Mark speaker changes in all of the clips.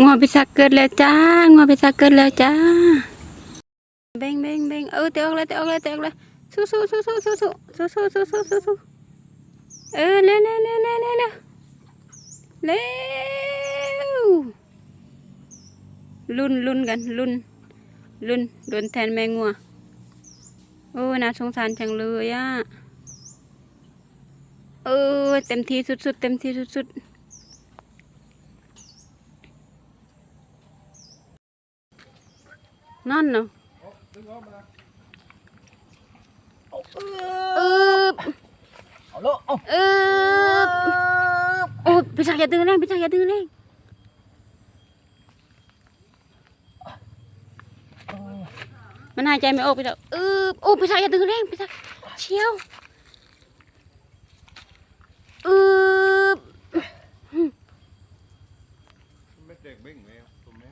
Speaker 1: งัวพิซักเกิดแล้วจ้างัวพิซักเกิดแล้วจ้าเบ่งเบ่งเบ่งเออเตะออกเลยเตะออกเลยเตะออกเลยสู้สู้สู้สู้สู้สู้สู้สู้สู้สู้สู้สู้เออเร็วเร็วเร็วเร็วเร็วเร็วเร็วลุ้นลุ้นกันลุ้นลุ้นลุ้นแทนแม่งัวโอ้น่าสงสารจังเลยอะเออเต็มที่สุดๆเต็มที่สุดๆ นั่นเนาะเออ
Speaker 2: เอาลูกเอา
Speaker 1: เออโอ้พี่ชักอย่าดื้อแรงพี่ชักอย่าดื้อแรงมันหายใจไม่ออกพี่ชักเออโอ้พี่ชักอย่าดื้อแรงพี่ชักเชี่ยวเออ
Speaker 3: ไม่เด็กเบ่งไหมตัวแม่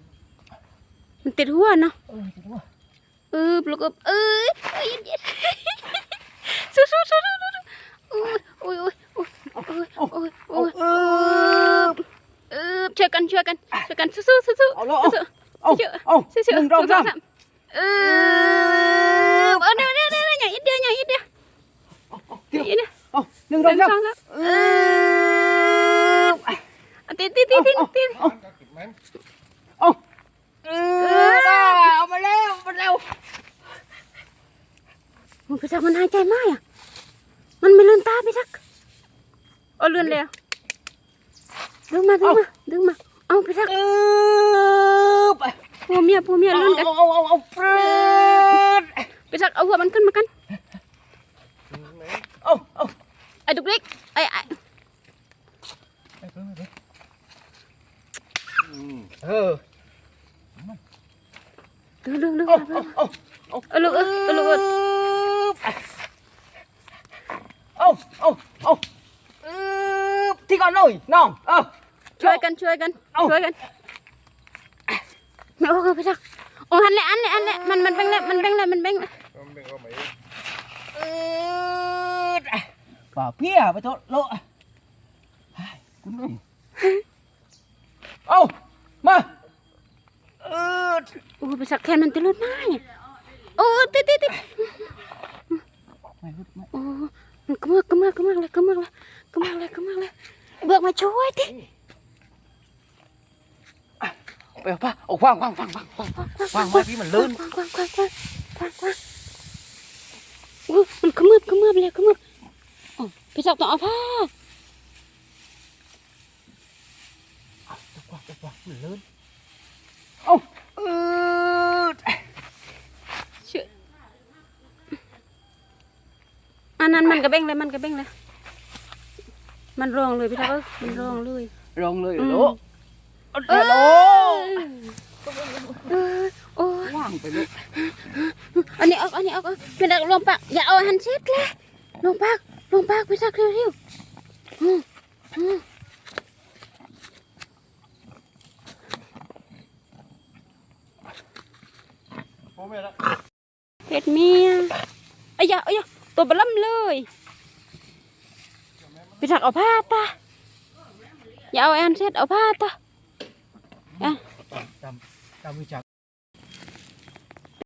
Speaker 1: มันติดหัวเนาะ
Speaker 2: เออจะดูว่า
Speaker 1: เออปลุก up เออเออเย็นเย็นสู้สู้สู้สู้สู้โอ้ยโอ้ยโอ้ยโอ้ยโอ้ยโอ้ย
Speaker 2: ออ
Speaker 1: เออช่วยกันช่วยกันช่วยกันสู้สู้สู้สู้
Speaker 2: เอาลูก
Speaker 1: สู้
Speaker 2: เอาเอา
Speaker 1: สู้สู้
Speaker 2: หนึ่งสองสาม
Speaker 1: เออเออเดี๋ยวเดี๋ยวเดี๋ยวอย่างอีกเดียวอย่างอีกเดียวอย่างอีเดียว
Speaker 2: เอาหนึ่งสองสาม
Speaker 1: องสาม
Speaker 2: เออ
Speaker 1: เอาตีตีตีตีตี
Speaker 3: ก็ติด
Speaker 2: เอาเอาแล้วเอามาแล้ว
Speaker 1: มันพี่ชักมันหายใจไม่อะ มันไม่ลืมตาพี่ชักเออลืมแล้วดึงมาดึงมาดึงมา เอาพี่ชัก
Speaker 2: เออไป
Speaker 1: ผัวเมียผัวเมีย
Speaker 2: เอา
Speaker 1: ลื่นกัน
Speaker 2: เอาเอาเอาเอาเปิด
Speaker 1: ไปสักเอาหัวมันขึ้นมากัน
Speaker 2: เอาเอา
Speaker 1: ไอ้ดุกเล็กไอ้ไอ้
Speaker 3: อืม
Speaker 2: เออ
Speaker 1: ดึงดึงดึง
Speaker 2: เอาเอาเอา
Speaker 1: เออลูกเออเออลูกเออ
Speaker 2: เอาเอาเอาเออที่ก่อนหน่อยน้องเออ
Speaker 1: ช่วยกันช่วยกัน
Speaker 2: เอา
Speaker 1: ช่วยกันไม่โอ้ไปสักโอ้หันเลยอันเลยอันเลยมันมันแบงเลยมันแบงเลยมันแบงเลย
Speaker 3: ก็เบ่งก็ไม่
Speaker 2: เออป่าเพี้ยไปโทษโลคุณนุ่มเอามาเออ
Speaker 1: โอ้ไปสักแค่มันติลุดมาเนี่ยโอ้ติดติดติด
Speaker 2: ไม่รู้ไม่
Speaker 1: โอ้มันกระเมือกกระเมือกกระเมือกเลยกระเมือกเลยกระเมือกเลยกระเมือกเอันนั้นมันกระเบ้งเลยมันกระเบ้งเลยมันร้องเลยพี่ทักเอ้ยมันร้องเลย
Speaker 2: ลงเลย
Speaker 1: อืม
Speaker 2: โลเออโล
Speaker 1: เออโอ้ย
Speaker 2: ว่างไปเลย
Speaker 1: อันนี้ออกอันนี้ออกเอาเป็นดักลงปากอย่าเอาหันเช็ดเลยลงปากลงปากพี่ทักเร็วๆอืมอืม
Speaker 3: พ่อแม่ละ
Speaker 1: เห็ดเมียเอ้ยอย่าเอ้ยอย่า ตัวบล่ำเลยพี่ทักเอาผ้าตาอย่าเอาแอนเช็ดเอาผ้าตา
Speaker 2: จำจำวิจัก